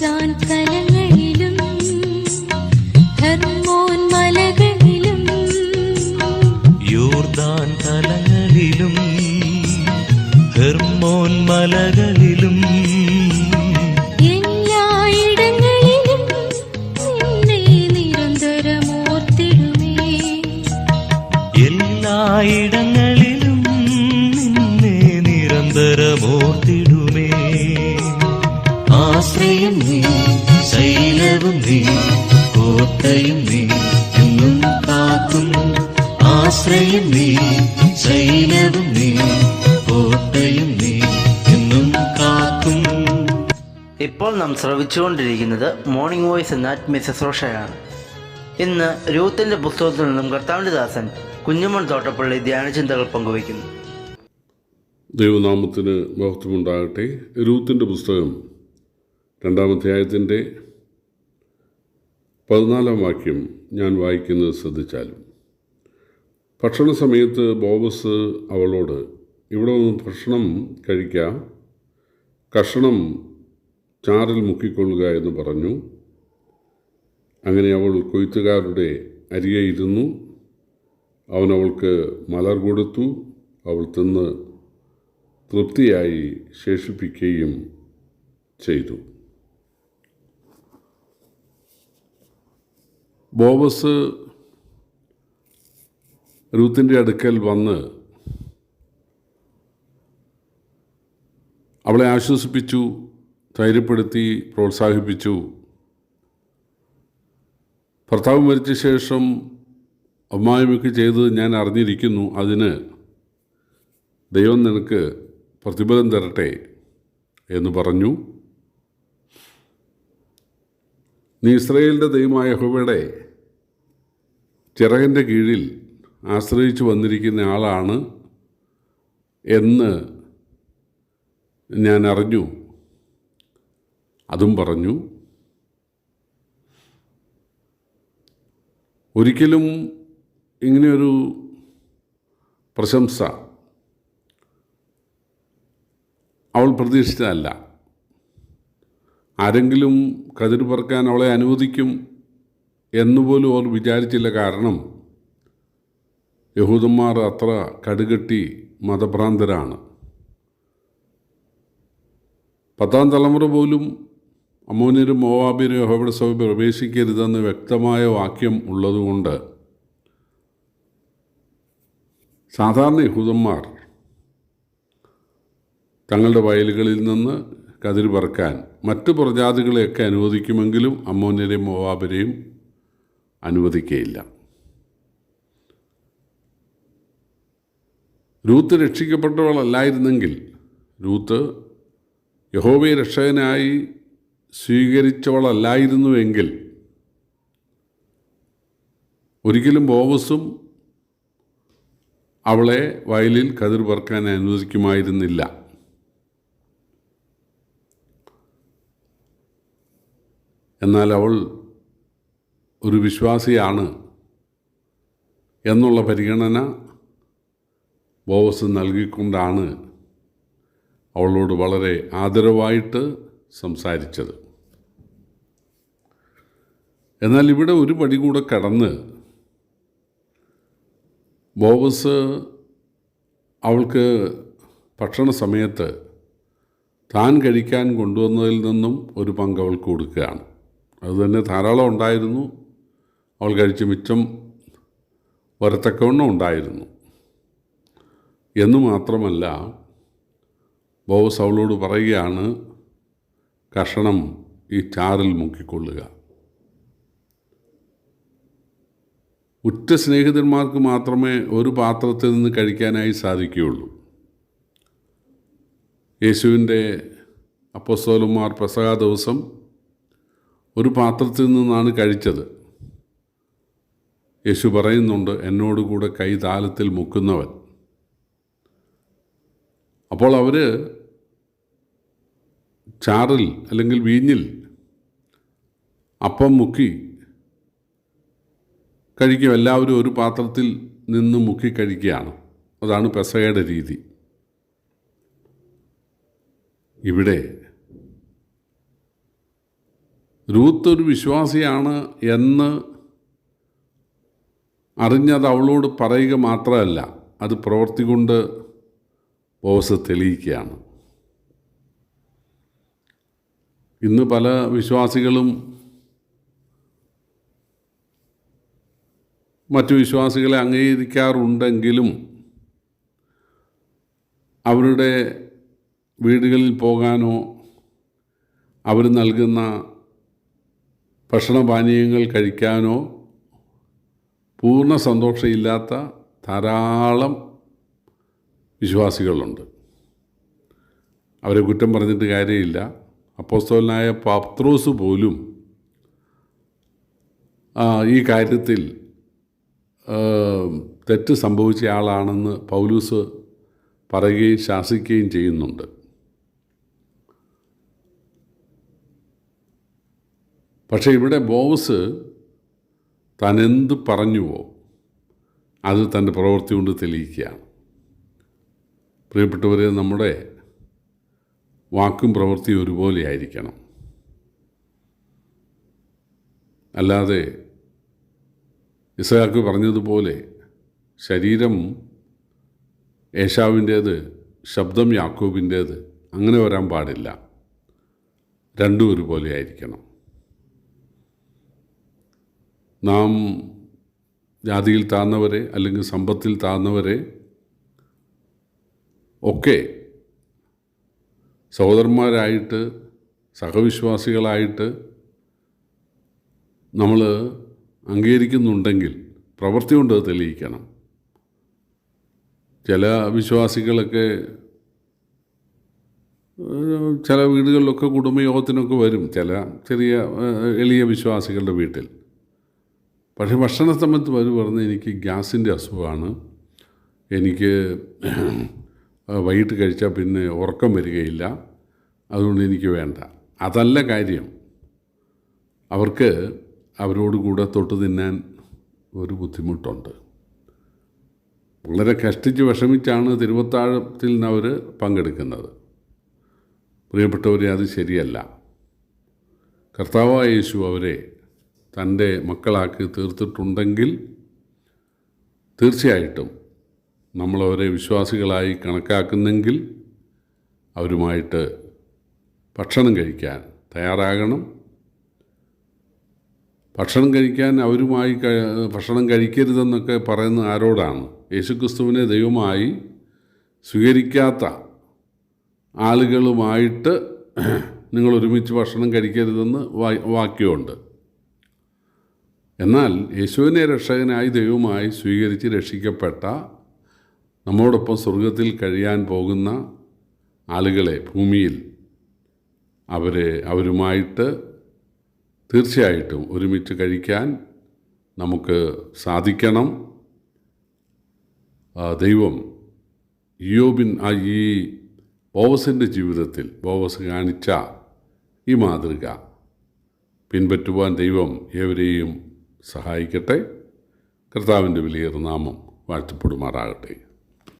done. കോട്ടയും നീ എന്നും കാക്കും ആശ്രയം നീ ശൈലവും നീ കോട്ടയും നീ എന്നും കാക്കും ഇപ്പോൾ നാം ശ്രവിച്ചുകൊണ്ടിരിക്കുന്നത് മോർണിംഗ് വോയിസ് എന്ന ആത്മീയ ശുശ്രൂഷയാണ് ഇന്ന് രൂത്തിന്റെ പുസ്തകത്തിൽ നിന്നും കർത്താവിന്റെ ദാസൻ കുഞ്ഞുമൺ തോട്ടപ്പള്ളി ധ്യാനചിന്തകൾ പങ്കുവയ്ക്കുന്നു. ദൈവനാമത്തിന് മഹത്വമുണ്ടാകട്ടെ. രൂത്തിന്റെ പുസ്തകം രണ്ടാം അധ്യായത്തിന്റെ പതിനാലാം വാക്യം ഞാൻ വായിക്കുന്നത് ശ്രദ്ധിച്ചാലും. ഭക്ഷണ സമയത്ത് ബോബസ് അവളോട് ഇവിടെ ഭക്ഷണം കഴിക്കാം. കഷണം ചാറിൽ മുക്കിക്കൊള്ളുക എന്ന് പറഞ്ഞു. അങ്ങനെ അവൾ കൊയ്ത്തുകാരുടെ അരികെ ഇരുന്നു. അവൻ അവൾക്ക് മലർ കൊടുത്തു. അവൾ തിന്ന് തൃപ്തിയായി ശേഷിപ്പിക്കുകയും ചെയ്തു. ബോബസ് രൂത്തിന്റെ അടുക്കൽ വന്ന് അവളെ ആശ്വസിപ്പിച്ചു ധൈര്യപ്പെടുത്തി പ്രോത്സാഹിപ്പിച്ചു. ഭർത്താവ് മരിച്ച ശേഷം അമ്മായിമയ്ക്ക് ചെയ്തത് ഞാൻ അറിഞ്ഞിരിക്കുന്നു. അതിന് ദൈവം നിനക്ക് പ്രതിഫലം തരട്ടെ എന്ന് പറഞ്ഞു. നീ ഇസ്രയേലിന്റെ ദൈവമായ യഹോവയുടെ ചിറകന്റെ കീഴിൽ ആശ്രയിച്ചു വന്നിരിക്കുന്ന ആളാണ് എന്ന് ഞാൻ അറിഞ്ഞു. അതും പറഞ്ഞു. ഒരിക്കലും ഇങ്ങനെയൊരു പ്രശംസ അവൾ പ്രതീക്ഷിച്ചതല്ല. ആരെങ്കിലും കതിർ പറക്കാൻ അവളെ അനുവദിക്കും. എന്നുപോലും അവർ വിചാരിച്ചില്ല. കാരണം യഹൂദന്മാർ അത്ര കടുകെട്ടി മതഭ്രാന്തരാണ്. പത്താം തലമുറ പോലും അമോനിയരും മോവാബിനും യഹോവയുടെ സഭ പ്രവേശിക്കരുതെന്ന് വ്യക്തമായ വാക്യം ഉള്ളതുകൊണ്ട് സാധാരണ യഹൂദന്മാർ തങ്ങളുടെ വയലുകളിൽ നിന്ന് കതിർ പറക്കാൻ മറ്റു പ്രജാതികളെയൊക്കെ അനുവദിക്കുമെങ്കിലും അമോനിയരെയും മോവാബരെയും അനുവദിക്കുകയില്ല രൂത്ത് രക്ഷിക്കപ്പെട്ടവളല്ലായിരുന്നെങ്കിൽ രൂത്ത് യഹോവയെ രക്ഷകനായി സ്വീകരിച്ചവളല്ലായിരുന്നുവെങ്കിൽ ഒരിക്കലും ബോവസും അവളെ വയലിൽ കതിർ പറക്കാൻ അനുവദിക്കുമായിരുന്നില്ല. എന്നാൽ അവൾ ഒരു വിശ്വാസിയാണ് എന്നുള്ള പരിഗണന ബോവസ് നൽകിക്കൊണ്ടാണ് അവളോട് വളരെ ആദരവായിട്ട് സംസാരിച്ചത്. എന്നാൽ ഇവിടെ ഒരു പടി കൂടെ കടന്ന് ബോവസ് അവൾക്ക് ഭക്ഷണ സമയത്ത് താൻ കഴിക്കാൻ കൊണ്ടുവന്നതിൽ നിന്നും ഒരു പങ്ക് അവൾക്ക് കൊടുക്കുകയാണ്. അതുതന്നെ ധാരാളം ഉണ്ടായിരുന്നു. അവൾ കഴിച്ച് മിച്ചം വരത്തക്കവണ്ണം ഉണ്ടായിരുന്നു എന്ന് മാത്രമല്ല ബോസ് അവളോട് പറയുകയാണ് കഷണം ഈ ചാറിൽ മുക്കിക്കൊള്ളുക. ഉറ്റ സ്നേഹിതന്മാർക്ക് മാത്രമേ ഒരു പാത്രത്തിൽ നിന്ന് കഴിക്കാനായി സാധിക്കുകയുള്ളൂ. യേശുവിന്റെ അപ്പസ്തോലന്മാർ പെസക ദിവസം ഒരു പാത്രത്തിൽ നിന്നാണ് കഴിച്ചത്. യേശു പറയുന്നുണ്ട് എന്നോടുകൂടെ കൈ താലത്തിൽ മുക്കുന്നവൻ. അപ്പോൾ അവർ ചാറിൽ അല്ലെങ്കിൽ വീഞ്ഞിൽ അപ്പം മുക്കി കഴിക്കും. എല്ലാവരും ഒരു പാത്രത്തിൽ നിന്ന് മുക്കി കഴിക്കുകയാണ്. അതാണ് പെസയുടെ രീതി. ഇവിടെ രൂത്ത് ഒരു വിശ്വാസിയാണ് എന്ന് അറിഞ്ഞത് അവളോട് പറയുക മാത്രമല്ല അത് പ്രവൃത്തി കൊണ്ട് ബോസ് തെളിയിക്കുകയാണ്. ഇന്ന് പല വിശ്വാസികളും മറ്റു വിശ്വാസികളെ അംഗീകരിക്കാറുണ്ടെങ്കിലും അവരുടെ വീടുകളിൽ പോകാനോ അവർ നൽകുന്ന ഭക്ഷണപാനീയങ്ങൾ കഴിക്കാനോ പൂർണ സന്തോഷമില്ലാത്ത ധാരാളം വിശ്വാസികളുണ്ട്. അവരെ കുറ്റം പറഞ്ഞിട്ട് കാര്യമില്ല. അപ്പോസ്തോലനായ പത്രോസ് പോലും ഈ കാര്യത്തിൽ തെറ്റ് സംഭവിച്ച ആളാണെന്ന് പൗലൂസ് പറയുകയും ശാസിക്കുകയും ചെയ്യുന്നുണ്ട്. പക്ഷേ ഇവിടെ ബോസ് താൻ എന്ത് പറഞ്ഞുവോ അത് തന്റെ പ്രവൃത്തി കൊണ്ട് തെളിയിക്കുകയാണ്. പ്രിയപ്പെട്ടവരെ നമ്മുടെ വാക്കും പ്രവൃത്തിയും ഒരുപോലെ ആയിരിക്കണം. അല്ലാതെ ഇസഹാക്ക് പറഞ്ഞതുപോലെ ശരീരം ഏഷാവിന്റേത് ശബ്ദം യാക്കോബിന്റേത് അങ്ങനെ വരാൻ പാടില്ല. രണ്ടും ഒരുപോലെ ആയിരിക്കണം. നാം ജാതിയിൽ താഴ്ന്നവരെ അല്ലെങ്കിൽ സമ്പത്തിൽ താഴ്ന്നവരെ ഒക്കെ സഹോദരന്മാരായിട്ട് സഹവിശ്വാസികളായിട്ട് നമ്മൾ അംഗീകരിക്കുന്നുണ്ടെങ്കിൽ പ്രവൃത്തി കൊണ്ട് തെളിയിക്കണം. ചില വിശ്വാസികളൊക്കെ ചില വീടുകളിലൊക്കെ കുടുംബയോഗത്തിനൊക്കെ വരും. ചില ചെറിയ എളിയ വിശ്വാസികളുടെ വീട്ടിൽ. പക്ഷേ ഭക്ഷണ സമയത്ത് വരും പറഞ്ഞ് എനിക്ക് ഗ്യാസിന്റെ അസുഖമാണ്. എനിക്ക് വൈകിട്ട് കഴിച്ചാൽ പിന്നെ ഉറക്കം വരികയില്ല. അതുകൊണ്ട് എനിക്ക് വേണ്ട. അതല്ല കാര്യം. അവർക്ക് അവരോട് കൂടെ തൊട്ട് തിന്നാൻ ഒരു ബുദ്ധിമുട്ടുണ്ട്. വളരെ കഷ്ടിച്ച് വിഷമിച്ചാണ് തിരുവത്താഴത്തിൽ നിന്ന് അവർ പങ്കെടുക്കുന്നത്. പ്രിയപ്പെട്ടവരെ അത് ശരിയല്ല. കർത്താവായ യേശു അവരെ തന്റെ മക്കളാക്കി തീർത്തിട്ടുണ്ടെങ്കിൽ തീർച്ചയായിട്ടും നമ്മളവരെ വിശ്വാസികളായി കണക്കാക്കുന്നെങ്കിൽ അവരുമായിട്ട് ഭക്ഷണം കഴിക്കാൻ തയ്യാറാകണം. ഭക്ഷണം കഴിക്കാൻ അവരുമായി ഭക്ഷണം കഴിക്കരുതെന്നൊക്കെ പറയുന്ന ആരോടാണ്? യേശുക്രിസ്തുവിനെ ദൈവമായി സ്വീകരിക്കാത്ത ആളുകളുമായിട്ട് നിങ്ങൾ ഒരുമിച്ച് ഭക്ഷണം കഴിക്കരുതെന്ന് വാക്യമുണ്ട്. എന്നാൽ യേശുവിനെ രക്ഷകനായി ദൈവമായി സ്വീകരിച്ച് രക്ഷിക്കപ്പെട്ട നമ്മോടൊപ്പം സ്വർഗത്തിൽ കഴിയാൻ പോകുന്ന ആളുകളെ ഭൂമിയിൽ അവരെ അവരുമായിട്ട് തീർച്ചയായിട്ടും ഒരുമിച്ച് കഴിക്കാൻ നമുക്ക് സാധിക്കണം. ദൈവം യോബിൻ ആ ഈ ബോവസിന്റെ ജീവിതത്തിൽ ബോവസ് കാണിച്ച ഈ മാതൃക പിൻപറ്റുവാൻ ദൈവം ഏവരെയും സഹായിക്കട്ടെ. കർത്താവിന്റെ വലിയ നാമം വാഴ്ത്തപ്പെടുമാറാകട്ടെ.